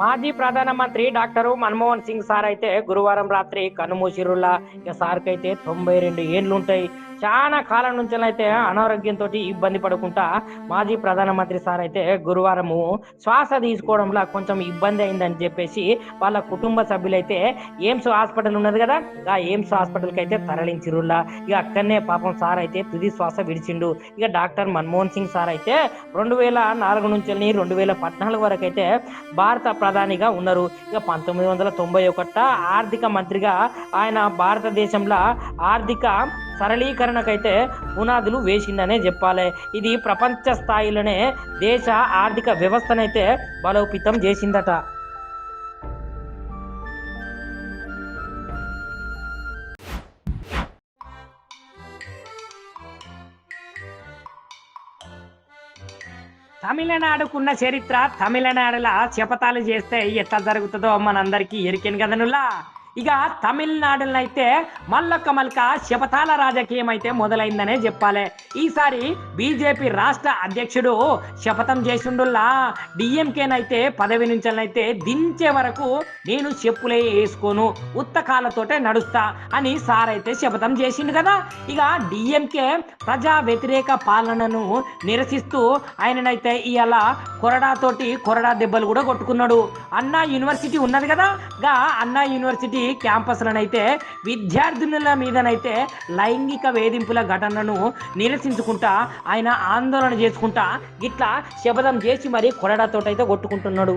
మాజీ ప్రధానమంత్రి doctor Manmohan Singh sir అయితే గురువారం రాత్రి కన్నుమూసిరుల్లా ఇక సార్కి అయితే తొంభై రెండు ఏళ్ళు ఉంటాయి చాలా కాలం నుంచి అయితే అనారోగ్యంతో ఇబ్బంది పడకుండా మాజీ ప్రధానమంత్రి సార్ అయితే గురువారము శ్వాస తీసుకోవడంలో కొంచెం ఇబ్బంది అయిందని చెప్పేసి వాళ్ళ కుటుంబ సభ్యులైతే ఎయిమ్స్ హాస్పిటల్ ఉన్నది కదా ఆ ఎయిమ్స్ హాస్పిటల్కి అయితే తరలించిరుల్లా ఇక అక్కడనే పాపం సార్ అయితే తుది శ్వాస విడిచిండు. ఇక డాక్టర్ మన్మోహన్ సింగ్ సార్ అయితే రెండు వేల నాలుగు నుంచి రెండు వేల పద్నాలుగు వరకు అయితే భారత ప్రధానిగా ఉన్నారు. ఇక పంతొమ్మిది వందల తొంభై ఒకట ఆర్థిక మంత్రిగా ఆయన భారతదేశంలో ఆర్థిక సరళీకరణకైతే పునాదులు వేసిందనే చెప్పాలి. ఇది ప్రపంచ స్థాయిలోనే దేశ ఆర్థిక వ్యవస్థనైతే బలోపేతం చేసిందట. తమిళనాడుకున్న చరిత్ర తమిళనాడులా చెపతాలు చేస్తే ఎట్లా జరుగుతుందో మనందరికీ ఎరికెను కదనులా ఇక తమిళనాడులో అయితే మల్లొక్క మల్క శపథాల రాజకీయం అయితే మొదలైందనే చెప్పాలి. ఈసారి బీజేపీ రాష్ట్ర అధ్యక్షుడు శపథం చేసిండుల్లా. డిఎంకేనైతే పదవి నుంచి దించే వరకు నేను చెప్పులే వేసుకోను ఉత్తకాలతోటే నడుస్తా అని సార్ అయితే శపథం చేసిండు కదా. ఇక డిఎంకే ప్రజా వ్యతిరేక పాలనను నిరసిస్తూ ఆయననైతే ఇవాళ కొరడాతోటి కొరడా దెబ్బలు కూడా కొట్టుకున్నాడు. అన్నా యూనివర్సిటీ ఉన్నది కదా. గా అన్నా యూనివర్సిటీ క్యాంపస్లనైతే విద్యార్థినుల మీదనైతే లైంగిక వేధింపుల ఘటనను నిరసించుకుంటా ఆయన ఆందోళన చేసుకుంటా ఇట్లా శపథం చేసి మరి కొరడాతోటైతే కొట్టుకుంటున్నాడు.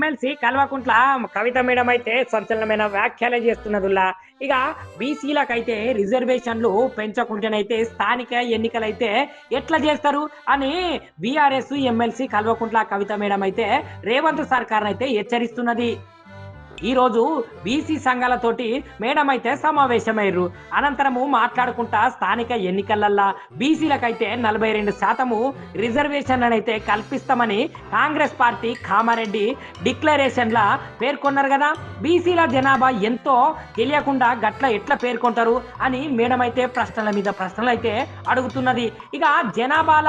MLC Kalvakuntla Kavitha madam అయితే సంచలనమైన వ్యాఖ్యలు చేస్తున్నదిలా ఇక బీసీలకైతే రిజర్వేషన్లు పెంచకుండానైతే స్థానిక ఎన్నికలైతే ఎట్లా చేస్తారు అని BRS MLC Kalvakuntla Kavitha madam అయితే రేవంత్ సర్కార్ అయితే హెచ్చరిస్తున్నది. ఈరోజు బీసీ సంఘాలతోటి మేడం అయితే సమావేశమయ్యారు. అనంతరము మాట్లాడుకుంటా స్థానిక ఎన్నికలల్లా బీసీలకైతే నలభై రెండు శాతము రిజర్వేషన్ అయితే కల్పిస్తామని కాంగ్రెస్ పార్టీ కామారెడ్డి డిక్లరేషన్లా పేర్కొన్నారు కదా. బీసీల జనాభా ఎంతో తెలియకుండా గట్ల ఎట్లా పేర్కొంటారు అని మేడం అయితే ప్రశ్నల మీద ప్రశ్నలు అయితే అడుగుతున్నది. ఇక జనాభాల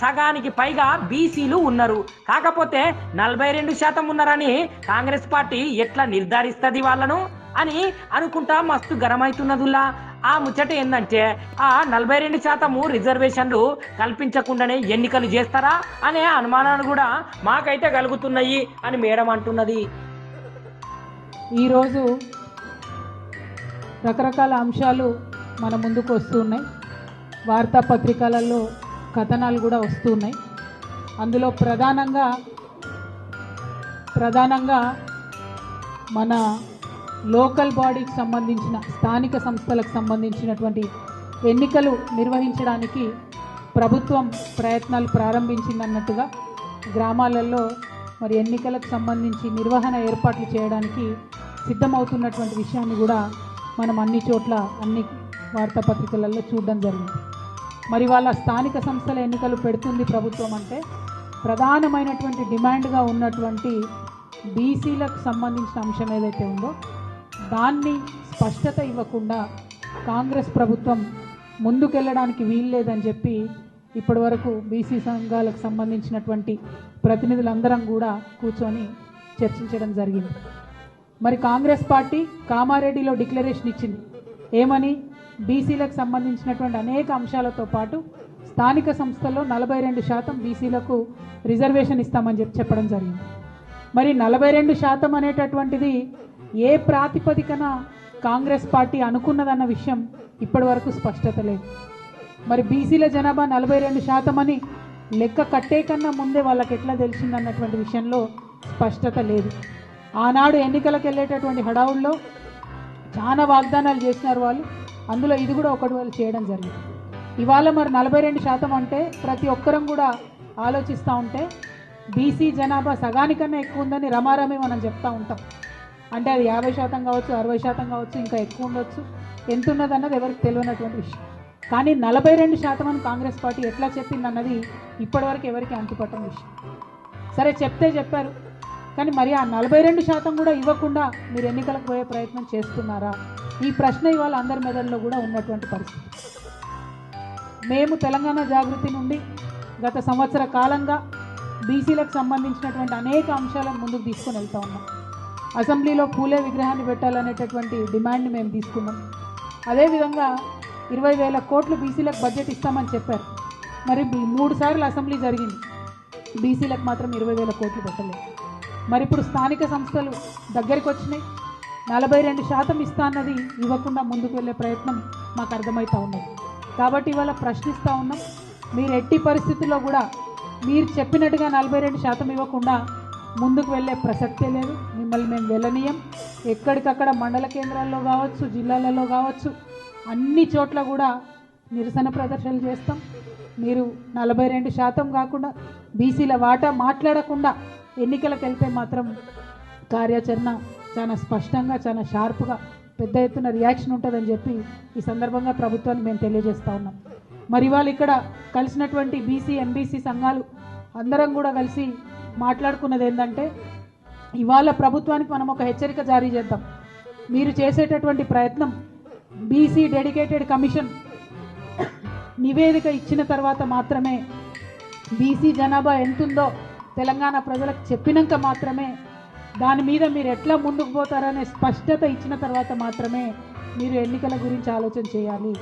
సగానికి పైగా బీసీలు ఉన్నారు. కాకపోతే నలభై రెండు శాతం ఉన్నారని కాంగ్రెస్ పార్టీ ఎట్లా నిర్ధారిస్తుంది వాళ్ళను అని అనుకుంటా మస్తు గరమైతున్నదిలా ఆ ముచ్చట ఏంటంటే ఆ నలభై రెండు శాతము రిజర్వేషన్లు కల్పించకుండానే ఎన్నికలు చేస్తారా అనే అనుమానాలు కూడా మాకైతే కలుగుతున్నాయి అని మేడం అంటున్నది. ఈరోజు రకరకాల అంశాలు మన ముందుకు వస్తున్నాయి వార్తాపత్రికలలో కథనాలు కూడా వస్తూ ఉన్నాయి అందులో ప్రధానంగా ప్రధానంగా మన లోకల్ బాడీకి సంబంధించిన స్థానిక సంస్థలకు సంబంధించినటువంటి ఎన్నికలు నిర్వహించడానికి ప్రభుత్వం ప్రయత్నాలు ప్రారంభించిందన్నట్టుగా గ్రామాలలో మరి ఎన్నికలకు సంబంధించి నిర్వహణ ఏర్పాట్లు చేయడానికి సిద్ధమవుతున్నటువంటి విషయాన్ని కూడా మనం అన్ని చోట్ల అన్ని వార్తాపత్రికలలో చూడడం జరిగింది. మరి వాళ్ళ స్థానిక సంస్థల ఎన్నికలు పెడుతుంది ప్రభుత్వం అంటే ప్రధానమైనటువంటి డిమాండ్గా ఉన్నటువంటి బీసీలకు సంబంధించిన అంశం ఏదైతే ఉందో దాన్ని స్పష్టత ఇవ్వకుండా కాంగ్రెస్ ప్రభుత్వం ముందుకెళ్ళడానికి వీల్లేదని చెప్పి ఇప్పటి వరకు బీసీ సంఘాలకు సంబంధించినటువంటి ప్రతినిధులందరం కూడా కూర్చొని చర్చించడం జరిగింది. మరి కాంగ్రెస్ పార్టీ కామారెడ్డిలో డిక్లరేషన్ ఇచ్చింది. ఏమని? బీసీలకు సంబంధించినటువంటి అనేక అంశాలతో పాటు స్థానిక సంస్థల్లో నలభై రెండు శాతం బీసీలకు రిజర్వేషన్ ఇస్తామని చెప్పి చెప్పడం జరిగింది. మరి నలభై రెండు శాతం అనేటటువంటిది ఏ ప్రాతిపదికన కాంగ్రెస్ పార్టీ అనుకున్నదన్న విషయం ఇప్పటి వరకు స్పష్టత లేదు. మరి బీసీల జనాభా నలభై రెండు శాతం అని లెక్క కట్టే కన్నా ముందే వాళ్ళకి ఎట్లా తెలిసిందన్నటువంటి విషయంలో స్పష్టత లేదు. ఆనాడు ఎన్నికలకు వెళ్ళేటటువంటి హడావుల్లో చాలా వాగ్దానాలు చేసినారు వాళ్ళు. అందులో ఇది కూడా ఒకటి వాళ్ళు చేయడం జరిగింది. ఇవాళ మరి నలభై రెండు శాతం అంటే ప్రతి ఒక్కరం కూడా ఆలోచిస్తూ ఉంటే బీసీ జనాభా సగానికన్నా ఎక్కువ ఉందని రమారమి మనం చెప్తా ఉంటాం. అంటే అది యాభై శాతం కావచ్చు అరవై శాతం కావచ్చు ఇంకా ఎక్కువ ఉండొచ్చు. ఎంత ఉన్నదన్నది ఎవరికి తెలియనటువంటి విషయం. కానీ నలభై రెండు శాతం అని కాంగ్రెస్ పార్టీ ఎట్లా చెప్పింది అన్నది ఇప్పటివరకు ఎవరికి అంతుపట్టని విషయం. సరే చెప్తే చెప్పారు. కానీ మరి ఆ నలభై రెండు శాతం కూడా ఇవ్వకుండా మీరు ఎన్నికలకు పోయే ప్రయత్నం చేస్తున్నారా? ఈ ప్రశ్న ఇవాళ అందరి మెదడులో కూడా ఉన్నటువంటి పరిస్థితి. మేము తెలంగాణ జాగృతి నుండి గత సంవత్సర కాలంగా బీసీలకు సంబంధించినటువంటి అనేక అంశాలను ముందుకు తీసుకొని వెళ్తా ఉన్నాం. అసెంబ్లీలో పూలే విగ్రహాన్ని పెట్టాలనేటటువంటి డిమాండ్ని మేము తీసుకున్నాం. అదేవిధంగా ఇరవై వేల కోట్లు బీసీలకు బడ్జెట్ ఇస్తామని చెప్పారు. మరి ఈ మూడు సార్లు అసెంబ్లీ జరిగింది. బీసీలకు మాత్రం ఇరవై వేల కోట్లు పెట్టలేదు. మరి ఇప్పుడు స్థానిక సంస్థలు దగ్గరికి వచ్చినాయి. నలభై రెండు శాతం ఇస్తా అన్నది ఇవ్వకుండా ముందుకు వెళ్ళే ప్రయత్నం మాకు అర్థమవుతూ ఉన్నది. కాబట్టి ఇవాళ ప్రశ్నిస్తూ ఉన్నాం. మీరు ఎట్టి పరిస్థితుల్లో కూడా మీరు చెప్పినట్టుగా నలభై రెండు శాతం ఇవ్వకుండా ముందుకు వెళ్ళే ప్రసక్తే లేదు. మిమ్మల్ని మేము వెళ్ళనీయం. ఎక్కడికక్కడ మండల కేంద్రాల్లో కావచ్చు జిల్లాలలో కావచ్చు అన్ని చోట్ల కూడా నిరసన ప్రదర్శనలు చేస్తాం. మీరు నలభై రెండు శాతం కాకుండా బీసీల వాటా మాట్లాడకుండా ఎన్నికలకు వెళ్తే మాత్రం కార్యాచరణ చాలా స్పష్టంగా చాలా షార్ప్గా పెద్ద ఎత్తున రియాక్షన్ ఉంటుందని చెప్పి ఈ సందర్భంగా ప్రభుత్వాన్ని మేము తెలియజేస్తూ ఉన్నాం. మరి వాళ్ళు ఇక్కడ కలిసినటువంటి బీసీ ఎంబీసీ సంఘాలు అందరం కూడా కలిసి మాట్లాడుకున్నది ఏంటంటే ఇవాళ ప్రభుత్వానికి మనం ఒక హెచ్చరిక జారీ చేద్దాం. మీరు చేసేటటువంటి ప్రయత్నం బీసీ డెడికేటెడ్ కమిషన్ నివేదిక ఇచ్చిన తర్వాత మాత్రమే బీసీ జనాభా ఎంతుందో తెలంగాణ ప్రజలకు చెప్పినాక మాత్రమే దాని మీద మీరు ఎట్లా ముందుకు పోతారనే స్పష్టత ఇచ్చిన తర్వాత మాత్రమే మీరు ఎన్నికల గురించి ఆలోచన చేయాలి.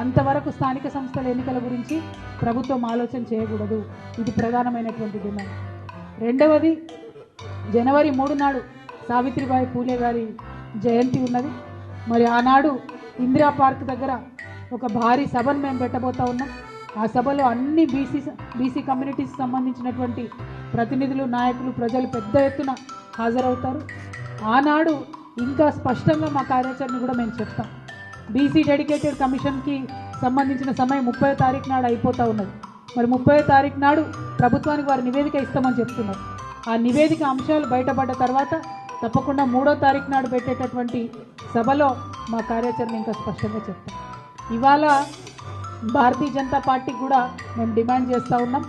అంతవరకు స్థానిక సంస్థల ఎన్నికల గురించి ప్రభుత్వం ఆలోచన చేయకూడదు. ఇది ప్రధానమైనటువంటి డిమాండ్. రెండవది జనవరి మూడు నాడు సావిత్రిబాయి పూలే గారి జయంతి ఉన్నది. మరి ఆనాడు ఇందిరా పార్క్ దగ్గర ఒక భారీ సభను మేము పెట్టబోతా ఉన్నాం. ఆ సభలో అన్ని బీసీ బీసీ కమ్యూనిటీస్ సంబంధించినటువంటి ప్రతినిధులు నాయకులు ప్రజలు పెద్ద ఎత్తున హాజరవుతారు. ఆనాడు ఇంకా స్పష్టంగా మా కార్యాచరణ కూడా మేము చెప్తాం. బీసీ డెడికేటెడ్ కమిషన్కి సంబంధించిన సమయం ముప్పై తారీఖు నాడు అయిపోతూ ఉన్నది. మరి ముప్పై తారీఖు నాడు ప్రభుత్వానికి వారు నివేదిక ఇస్తామని చెప్తున్నారు. ఆ నివేదిక అంశాలు బయటపడ్డ తర్వాత తప్పకుండా మూడో తారీఖు నాడు పెట్టేటటువంటి సభలో మా కార్యాచరణ ఇంకా స్పష్టంగా చెప్తాం. ఇవాళ భారతీయ జనతా పార్టీకి కూడా మేము డిమాండ్ చేస్తూ ఉన్నాం.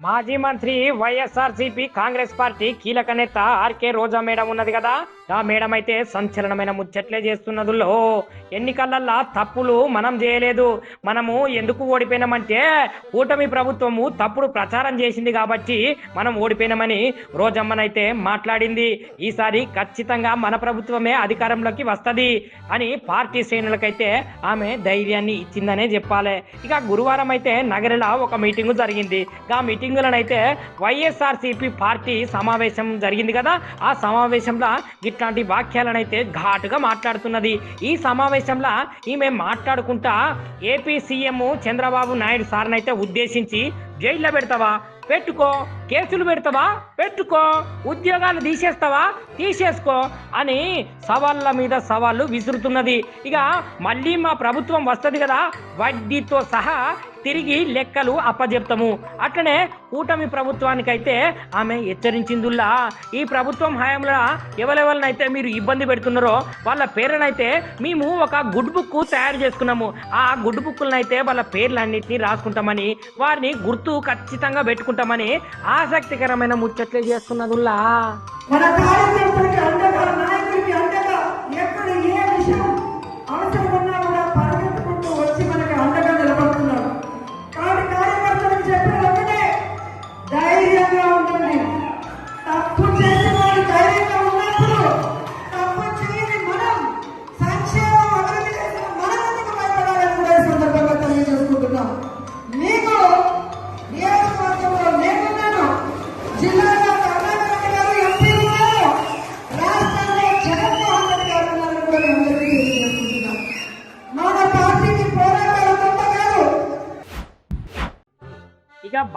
మాజీ మంత్రి వైఎస్ఆర్సీపీ కాంగ్రెస్ పార్టీ కీలక నేత ఆర్కే రోజా మేడం ఉన్నది కదా? ఆ మేడం అయితే సంచలనమైన ముచ్చట్లే చేస్తున్నదులో ఎన్నికలల్లా తప్పులు మనం చేయలేదు. మనము ఎందుకు ఓడిపోయినామంటే కూటమి ప్రభుత్వము తప్పుడు ప్రచారం చేసింది కాబట్టి మనం ఓడిపోయినామని రోజమ్మనైతే మాట్లాడింది. ఈసారి ఖచ్చితంగా మన ప్రభుత్వమే అధికారంలోకి వస్తుంది అని పార్టీ శ్రేణులకైతే ఆమె ధైర్యాన్ని ఇచ్చిందనే చెప్పాలి. ఇక గురువారం అయితే నగరిలో ఒక మీటింగ్ జరిగింది. ఆ మీటింగులనైతే వైఎస్ఆర్సీపీ పార్టీ సమావేశం జరిగింది కదా ఆ సమావేశంలో ఇట్లాంటి వాక్యాలనైతే ఘాటుగా మాట్లాడుతున్నది. ఈ సమావేశంలో ఈమె మాట్లాడుకుంటా ఏపీ సీఎం చంద్రబాబు నాయుడు సార్నైతే ఉద్దేశించి జైల్లో పెడతావా? పెట్టుకో. కేసులు పెడతావా? పెట్టుకో. ఉద్యోగాలు తీసేస్తావా? తీసేసుకో అని సవాళ్ళ మీద సవాళ్ళు విసురుతున్నది. ఇక మళ్ళీ మా ప్రభుత్వం వస్తుంది కదా వడ్డీతో సహా తిరిగి లెక్కలు అప్పజెప్తాము. అట్లనే కూటమి ప్రభుత్వానికైతే ఆమె హెచ్చరించిందుల్లా. ఈ ప్రభుత్వం హయాంలో ఎవరెవరినైతే మీరు ఇబ్బంది పెడుతున్నారో వాళ్ళ పేరునైతే మేము ఒక గుడ్ బుక్ తయారు చేసుకున్నాము. ఆ గుడ్ బుక్లనైతే వాళ్ళ పేర్లన్నింటినీ రాసుకుంటామని వారిని గుర్తు ఖచ్చితంగా పెట్టుకుంటామని ఆసక్తికరమైన ముచ్చట్లే చేస్తున్నదుల్లా.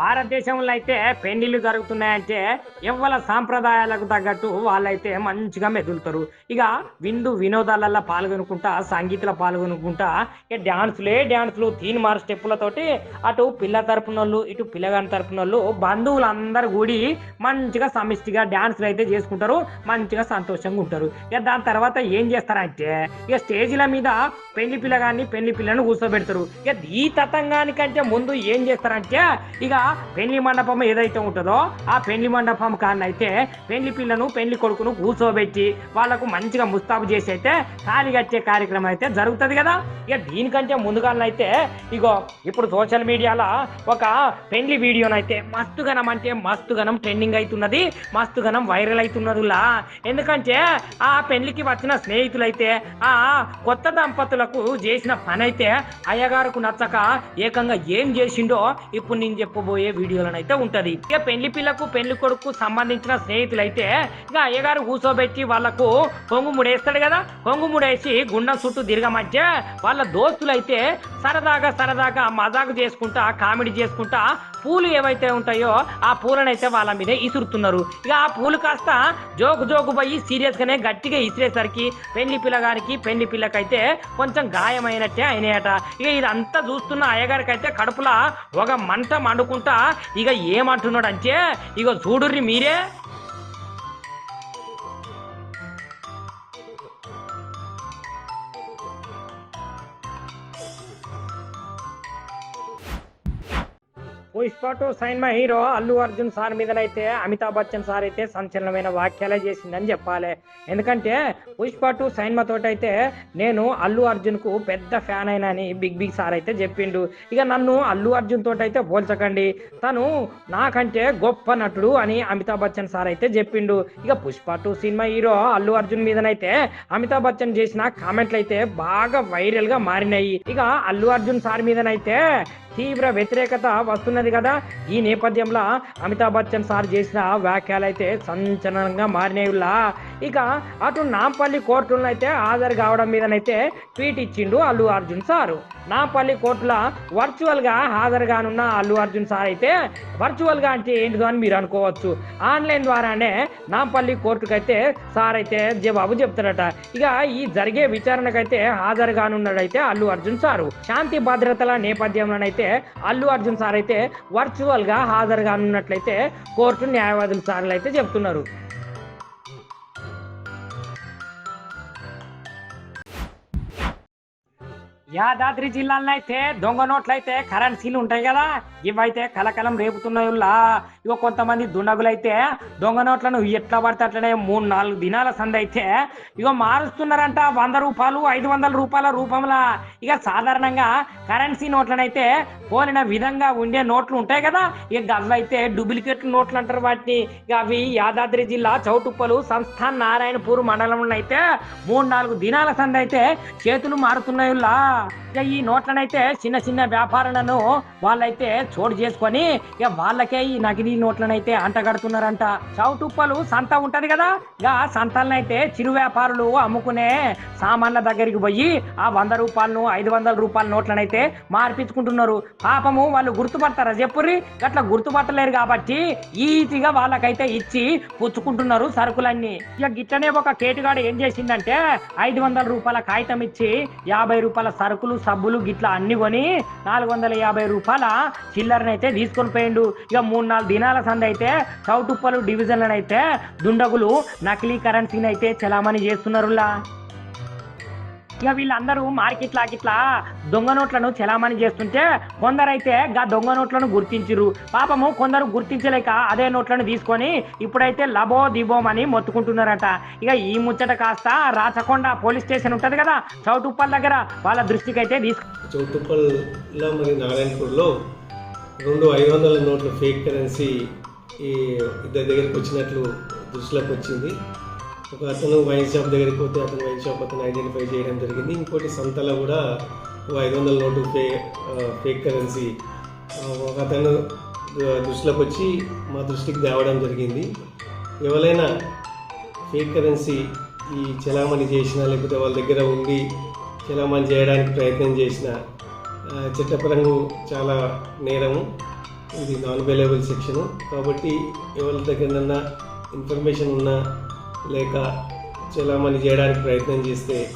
భారతదేశంలో అయితే పెళ్ళిళ్ళు జరుగుతున్నాయంటే ఎవ్వల సాంప్రదాయాలకు తగ్గట్టు వాళ్ళైతే మంచిగా మెదులుతారు. ఇక విందు వినోదాలలో పాల్గొనుకుంటా సంగీతంలో పాల్గొనుకుంటా ఇక డ్యాన్సులే డ్యాన్సులు తీన్ మార్ స్టెప్పులతోటి అటు పిల్ల తరపున వాళ్ళు ఇటు పిల్లగాని తరపున వాళ్ళు బంధువులు అందరు కూడి మంచిగా సమిష్టిగా డ్యాన్సులు అయితే చేసుకుంటారు మంచిగా సంతోషంగా ఉంటారు. ఇక దాని తర్వాత ఏం చేస్తారంటే ఇక స్టేజ్ల మీద పెళ్ళి పిల్లగాన్ని పెళ్ళి పిల్లను కూర్చోబెడతారు. ఇక ఈ తతంగానికంటే ముందు ఏం చేస్తారంటే ఇక పెళ్ళి మండపం ఏదైతే ఉంటుందో ఆ పెళ్ళి మండపం కానైతే పెళ్ళి పిల్లను పెళ్ళి కొడుకును కూర్చోబెట్టి వాళ్ళకు మంచిగా ముస్తాబు చేసి అయితే తాళి కట్టే కార్యక్రమం అయితే జరుగుతుంది కదా. ఇక దీనికంటే ముందుగానైతే ఇగో ఇప్పుడు సోషల్ మీడియాలో ఒక పెళ్ళి వీడియోనైతే మస్తుగనం అంటే మస్తుగనం ట్రెండింగ్ అవుతున్నది మస్తుగనం వైరల్ అవుతున్నదిలా ఎందుకంటే ఆ పెళ్ళికి వచ్చిన స్నేహితులైతే ఆ కొత్త దంపతులకు చేసిన పని అయితే అయ్యగారుకు నచ్చక ఏకంగా ఏం చేసిండో ఇప్పుడు నేను చెప్పబో రాబోయే వీడియోలను అయితే ఉంటది. ఇక పెళ్ళి పిల్లకు పెళ్ళి కొడుకు సంబంధించిన స్నేహితులైతే ఇక అయ్యగారు కూర్చోబెట్టి వాళ్ళకు కొంగు ముడేస్తాడు కదా. కొంగు ముడేసి గుండం చుట్టూ తిరగమంటే వాళ్ళ దోస్తులైతే సరదాగా సరదాగా మజాకు చేసుకుంటా కామెడీ చేసుకుంటా పూలు ఏవైతే ఉంటాయో ఆ పూలనైతే వాళ్ళ మీద ఇసురుతున్నారు. ఇక ఆ పూలు కాస్త జోకు జోకు పోయి సీరియస్ గానే గట్టిగా ఇసిరేసరికి పెళ్ళి పిల్లగారికి పెళ్ళి పిల్లకైతే కొంచెం గాయమైనట్టే అయినాయట. ఇక ఇదంతా చూస్తున్న అయ్యగారికి అయితే కడుపులా ఒక మంట మండుకుంటా ఇక ఏమంటున్నాడు అంటే ఇక చూడుర్రి మీరే Pushpa two cinema hero Allu Arjun sir మీదనైతే Amitabh Bachchan sir అయితే సంచలనమైన వ్యాఖ్యలే చేసిందని చెప్పాలి. ఎందుకంటే పుష్ప టు సైన్మా తోటైతే నేను అల్లు అర్జున్కు పెద్ద ఫ్యాన్ అయినని బిగ్ బిగ్ సార్ అయితే చెప్పిండు. ఇక నన్ను అల్లు అర్జున్ తోటైతే పోల్చకండి. తను నాకంటే గొప్ప నటుడు అని అమితాబ్ బచ్చన్ సార్ అయితే చెప్పిండు. ఇక Pushpa two cinema hero Allu Arjun మీదనైతే Amitabh Bachchan చేసిన కామెంట్లు అయితే బాగా వైరల్గా మారినాయి. ఇక అల్లు అర్జున్ సార్ మీదనైతే తీవ్ర వ్యతిరేకత వస్తున్నది కదా. ఈ నేపథ్యంలో అమితాబ్ బచ్చన్ సార్ చేసిన వ్యాఖ్యలు అయితే సంచలనంగా మారినేవిలా ఇక అటు నాంపల్లి కోర్టులను అయితే హాజరు కావడం మీదనైతే ట్వీట్ ఇచ్చిండు అల్లు అర్జున్ సారు. నాంపల్లి కోర్టుల వర్చువల్గా హాజరు కానున్న అల్లు అర్జున్ సార్ అయితే వర్చువల్గా అంటే ఏంటిదో అని మీరు అనుకోవచ్చు. ఆన్లైన్ ద్వారానే నాంపల్లి అయితే సార్ అయితే జవాబు చెప్తారట. ఇక ఈ జరిగే విచారణకైతే హాజరు కానున్నాడైతే అల్లు అర్జున్ సారు. శాంతి భద్రతల నేపథ్యంలోనైతే అల్లు అర్జున్ సార్ అయితే వర్చువల్గా హాజరు కానున్నట్లయితే కోర్టు న్యాయవాదులు సార్లు అయితే చెప్తున్నారు. యాదాద్రి జిల్లాలో అయితే దొంగ నోట్లు అయితే కరెన్సీలు ఉంటాయి కదా. ఇవైతే కలకలం రేపుతున్నాయుల్లా. ఇగో కొంతమంది దుండగులైతే దొంగ నోట్లను ఎట్లా పడితే అట్లనే మూడు నాలుగు దినాల సంది అయితే ఇగో మారుస్తున్నారంట వంద రూపాయలు ఐదు వందల రూపాయల రూపంలో. ఇక సాధారణంగా కరెన్సీ నోట్లనైతే పోలిన విధంగా ఉండే నోట్లు ఉంటాయి కదా. ఇక అవైతే డూప్లికేట్ నోట్లు అంటారు వాటిని. ఇక అవి యాదాద్రి జిల్లా చౌటుప్పలు సంస్థాన్ నారాయణపూర్ మండలంలో అయితే మూడు నాలుగు దినాల సంది అయితే చేతులు మారుతున్నాయుల్లా. ఇక ఈ నోట్లనైతే చిన్న చిన్న వ్యాపారులను వాళ్ళైతే చోటు చేసుకొని ఇక వాళ్ళకే ఈ నకిలీ నోట్లనైతే అంటగడుతున్నారంట. చౌటుప్పలు సంత ఉంటది కదా? ఇక సంతలనైతే చిరు వ్యాపారులు అమ్ముకునే సామాన్ల దగ్గరికి పోయి ఆ వంద రూపాయలను ఐదు వందల రూపాయల నోట్లనైతే మార్పించుకుంటున్నారు. పాపము వాళ్ళు గుర్తుపడతారా చెప్పుర్రి? అట్లా గుర్తుపట్టలేరు కాబట్టి ఈజీగా వాళ్ళకైతే ఇచ్చి పుచ్చుకుంటున్నారు సరుకులన్నీ. ఇక గిట్టనే ఒక కేటుగాడు ఏం చేసిందంటే ఐదు వందల రూపాయల కాగితం ఇచ్చి యాభై రూపాయల సరుకు సరుకులు సబ్బులు గిట్లా అన్ని కొని నాలుగు వందల యాభై రూపాయల చిల్లరనైతే తీసుకొని పోయిండు. ఇక మూడు నాలుగు దినాల సంది అయితే చౌటుప్పలు డివిజన్లను అయితే దుండగులు నకిలీ కరెన్సీని అయితే చలామణి చేస్తున్నారులా ఇక వీళ్ళందరూ మార్కెట్ లాకిట్లా దొంగ నోట్లను చలామణి చేస్తుంటే కొందరైతే గా దొంగ నోట్లను గుర్తించిరు పాపము కొందరు గుర్తించలేక అదే నోట్లను తీసుకొని ఇప్పుడైతే లబో దిబోమని మొత్తుకుంటున్నారట. ఇక ఈ ముచ్చట కాస్త రాచకొండ పోలీస్ స్టేషన్ ఉంటుంది కదా చౌటుప్పల్ దగ్గర వాళ్ళ దృష్టికి అయితే తీసుకు చౌటుప్పల్లో మరి నారాయణపూర్లో రెండు ఐదు వందల నోట్ల ఫేక్ కరెన్సీ ఈ ఇద్దరి దగ్గరికి వచ్చినట్లు దృష్టిలోకి వచ్చింది. ఒక అతను వైన్ షాప్ దగ్గరికి పోతే అతను వైన్ షాప్ అతను ఐడెంటిఫై చేయడం జరిగింది. ఇంకోటి సంతలో కూడా ఒక ఐదు వందల నోటు ఫే ఫేక్ కరెన్సీ. ఒక అతను దృష్టిలోకి వచ్చి మా దృష్టికి తేవడం జరిగింది. ఎవరైనా ఫేక్ కరెన్సీ ఈ చలామణి చేసినా లేకపోతే వాళ్ళ దగ్గర ఉండి చలామణి చేయడానికి ప్రయత్నం చేసిన చట్టపరంగా చాలా నేరము. ఇది నాన్ అవైలబుల్ సెక్షను. కాబట్టి ఎవరి దగ్గరనన్నా ఇన్ఫర్మేషన్ ఉన్నా లేక చలామణి చేయడానికి ప్రయత్నం చేస్తే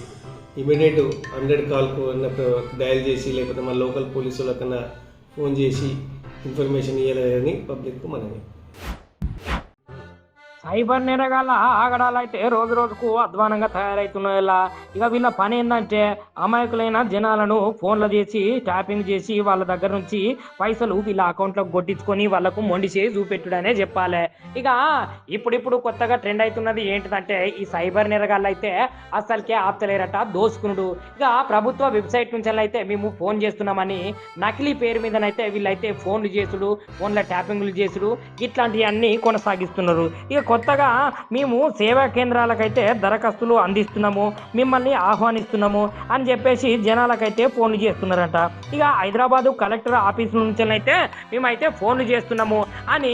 ఇమీడియట్ హండ్రెడ్ కాల్కు అన్న డయల్ చేసి లేకపోతే మన లోకల్ పోలీసు వాళ్ళకన్నా ఫోన్ చేసి ఇన్ఫర్మేషన్ ఇవ్వలేదని పబ్లిక్కు మనవి. సైబర్ నేరగాళ్ళ ఆగడాలు అయితే రోజు రోజుకు అధ్వానంగా తయారవుతున్నాయి ఇలా ఇక వీళ్ళ పని ఏంటంటే అమాయకులైన జనాలను ఫోన్లు చేసి ట్యాపింగ్ చేసి వాళ్ళ దగ్గర నుంచి పైసలు వీళ్ళ అకౌంట్లోకి కొట్టించుకొని వాళ్ళకు మొండి చేసి చూపెట్టుడనే చెప్పాలి. ఇక ఇప్పుడిప్పుడు కొత్తగా ట్రెండ్ అవుతున్నది ఏంటిదంటే ఈ సైబర్ నేరగాళ్ళు అయితే అసలుకే ఆప్తలేరట దోసుకునుడు. ఇక ప్రభుత్వ వెబ్సైట్ నుంచి అయితే మేము ఫోన్ చేస్తున్నామని నకిలీ పేరు మీదనైతే వీళ్ళైతే ఫోన్లు చేసుడు ఫోన్ల ట్యాపింగ్లు చేసుడు ఇట్లాంటివన్నీ కొనసాగిస్తున్నారు. ఇక కొత్తగా మేము సేవా కేంద్రాలకైతే దరఖాస్తులు అందిస్తున్నాము మిమ్మల్ని ఆహ్వానిస్తున్నాము అని చెప్పేసి జనాలకైతే ఫోన్లు చేస్తున్నారట. ఇక హైదరాబాదు కలెక్టర్ ఆఫీస్ నుంచి అయితే మేమైతే ఫోన్లు చేస్తున్నాము అని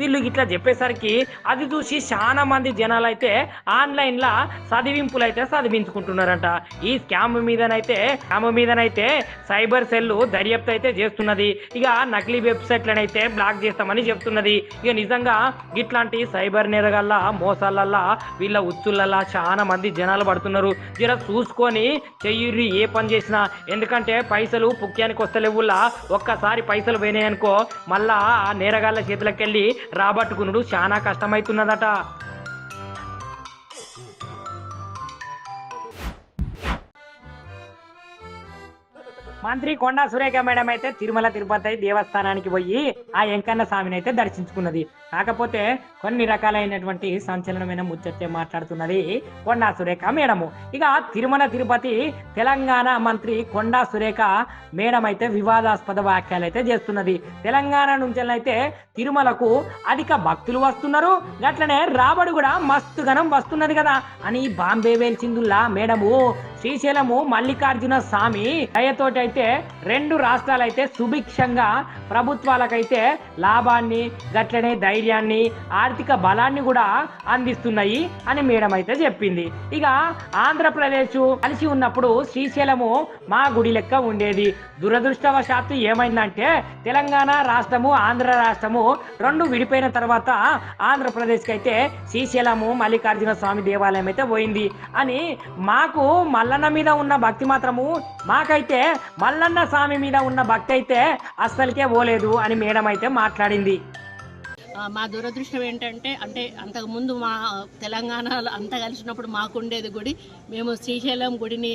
వీళ్ళు ఇట్లా చెప్పేసరికి అది చూసి చాలా మంది జనాలు అయితే ఆన్లైన్లో చదివింపులు అయితే చదివించుకుంటున్నారంట. ఈ స్కామ్ మీదనైతే స్కామ్ మీదనైతే సైబర్ సెల్ దర్యాప్తు అయితే చేస్తున్నది. ఇక నకిలీ వెబ్సైట్లనైతే బ్లాక్ చేస్తామని చెప్తున్నది. ఇక నిజంగా ఇట్లాంటి సైబర్ నేరగల్లా మోసాలల్లా వీళ్ళ ఉచ్చులల్లా చాలా మంది జనాలు పడుతున్నారు. జర చూసుకొని చెయ్యుర్రి ఏ పని చేసినా. ఎందుకంటే పైసలు పుక్యానికి వస్తలేవుల్లా ఒక్కసారి పైసలు పోయినాయనుకో మళ్ళా ఆ నేరగాళ్ళ చేతులకెళ్ళి రాబట్టుకునుడు చాలా కష్టమవుతున్నదట మంత్రి కొండా సురేఖ మేడం అయితే తిరుమల తిరుపతి దేవస్థానానికి పోయి ఆ వెంకన్న స్వామిని అయితే దర్శించుకున్నది. కాకపోతే కొన్ని రకాలైనటువంటి సంచలనమైన ముచ్చటే మాట్లాడుతున్నది కొండా సురేఖ మేడము. ఇక తిరుమల తిరుపతి తెలంగాణ మంత్రి కొండా సురేఖ మేడం అయితే వివాదాస్పద వ్యాఖ్యలు అయితే చేస్తున్నది. తెలంగాణ నుంచి అయితే తిరుమలకు అధిక భక్తులు వస్తున్నారు. అట్లనే రాబడి కూడా మస్తుగనం వస్తున్నది కదా అని బాంబే వేల్చిందుల్లా మేడము. శ్రీశైలము మల్లికార్జున స్వామి దయతోటి అయితే రెండు రాష్ట్రాలు అయితే సుభిక్షంగా ప్రభుత్వాలకైతే లాభాన్ని గట్లనే ధైర్యాన్ని ఆర్థిక బలాన్ని కూడా అందిస్తున్నాయి అని మేడం అయితే చెప్పింది. ఇక ఆంధ్రప్రదేశ్ కలిసి ఉన్నప్పుడు శ్రీశైలము మా గుడి లెక్క ఉండేది. దురదృష్టవశాత్తు ఏమైందంటే తెలంగాణ రాష్ట్రము ఆంధ్ర రాష్ట్రము రెండు విడిపోయిన తర్వాత ఆంధ్రప్రదేశ్కి అయితే శ్రీశైలము మల్లికార్జున స్వామి దేవాలయం అయితే పోయింది. అని మాకు మల్లన్న మీద ఉన్న భక్తి మాత్రము మాకైతే మల్లన్న స్వామి మీద ఉన్న భక్తి అయితే అస్సలకే పోలేదు అని మేడం అయితే మాట్లాడింది. మా దురదృష్టం ఏంటంటే అంటే అంతకుముందు మా తెలంగాణలో అంతా కలిసినప్పుడు మాకుండేది గుడి. మేము శ్రీశైలం గుడిని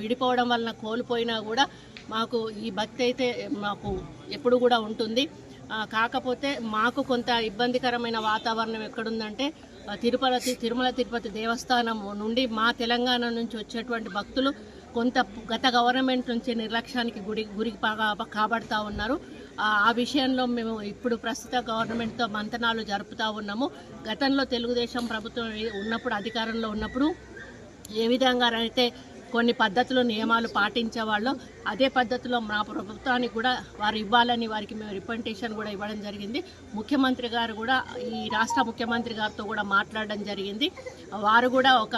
విడిపోవడం వలన కోల్పోయినా కూడా మాకు ఈ భక్తి అయితే మాకు ఎప్పుడు కూడా ఉంటుంది. కాకపోతే మాకు కొంత ఇబ్బందికరమైన వాతావరణం ఎక్కడుందంటే తిరుపతి తిరుమల తిరుపతి దేవస్థానం నుండి మా తెలంగాణ నుంచి వచ్చేటువంటి భక్తులు కొంత గత గవర్నమెంట్ నుంచి నిర్లక్ష్యానికి గుడి గురి కాగా- కాబడతా ఉన్నారు. ఆ ఆ విషయంలో మేము ఇప్పుడు ప్రస్తుత గవర్నమెంట్తో మంతనాలు జరుపుతూ ఉన్నాము. గతంలో తెలుగుదేశం ప్రభుత్వం ఉన్నప్పుడు అధికారంలో ఉన్నప్పుడు ఏ విధంగా అయితే కొన్ని పద్ధతులు నియమాలు పాటించేవాళ్ళు అదే పద్ధతిలో మా ప్రభుత్వానికి కూడా వారు ఇవ్వాలని వారికి మేము రిప్రజెంటేషన్ కూడా ఇవ్వడం జరిగింది. ముఖ్యమంత్రి గారు కూడా ఈ రాష్ట్ర ముఖ్యమంత్రి గారితో కూడా మాట్లాడడం జరిగింది. వారు కూడా ఒక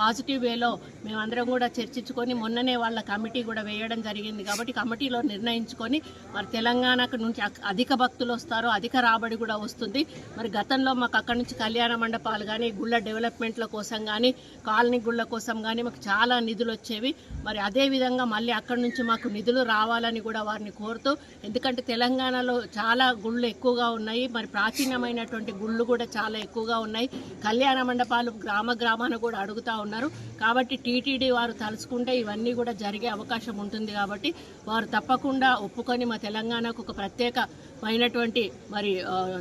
పాజిటివ్ వేలో మేమందరం కూడా చర్చించుకొని మొన్ననే వాళ్ళ కమిటీ కూడా వేయడం జరిగింది కాబట్టి కమిటీలో నిర్ణయించుకొని మరి తెలంగాణకు నుంచి అధిక భక్తులు వస్తారు అధిక రాబడి కూడా వస్తుంది. మరి గతంలో మాకు అక్కడి నుంచి కళ్యాణ మండపాలు కానీ గుళ్ళ డెవలప్మెంట్ల కోసం కానీ కాలనీ గుళ్ళ కోసం కానీ మాకు చాలా నిధులు వచ్చేవి. మరి అదే విధంగా మళ్ళీ అక్కడి నుంచి మాకు నిధులు రావాలని కూడా వారిని కోరుతూ ఎందుకంటే తెలంగాణలో చాలా గుళ్ళు ఎక్కువగా ఉన్నాయి. మరి ప్రాచీనమైనటువంటి గుళ్ళు కూడా చాలా ఎక్కువగా ఉన్నాయి. కళ్యాణ మండపాలు గ్రామ గ్రామాన కూడా అడుగుతా ఉన్నారు. కాబట్టి టీటీడీ వారు తలుచుకుంటే ఇవన్నీ కూడా జరిగే అవకాశం ఉంటుంది కాబట్టి వారు తప్పకుండా ఒప్పుకొని మా తెలంగాణకు ఒక ప్రత్యేకమైనటువంటి మరి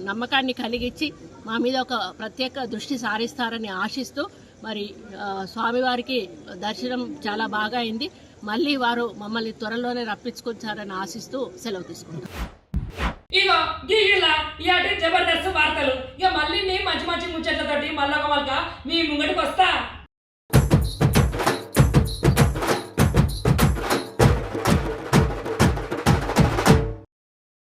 నమ్మకాన్ని కలిగించి మా మీద ఒక ప్రత్యేక దృష్టి సారిస్తారని ఆశిస్తూ మరి స్వామివారికి దర్శనం చాలా బాగా అయింది. మళ్ళీ వారు మమ్మల్ని త్వరలోనే రప్పించుకొచ్చారని ఆశిస్తూ సెలవు తీసుకుంటాం. ఇగో గీలా ఇలాంటి జబర్దస్త్ వార్తలు. ఇక మళ్ళీ మంచి మంచి ముచ్చట్లతోటి మళ్ళొక వాళ్ళ మీ ముంగటికి వస్తా